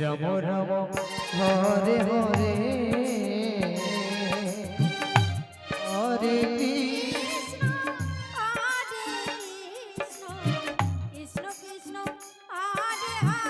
Ram রম Hare Hare Hare Krishna Krishna Hare Hare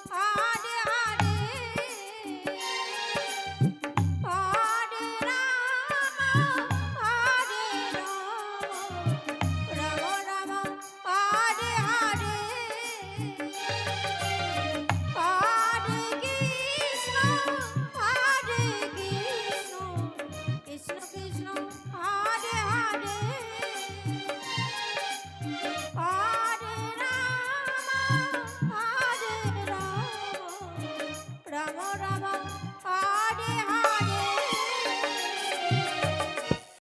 Zamora.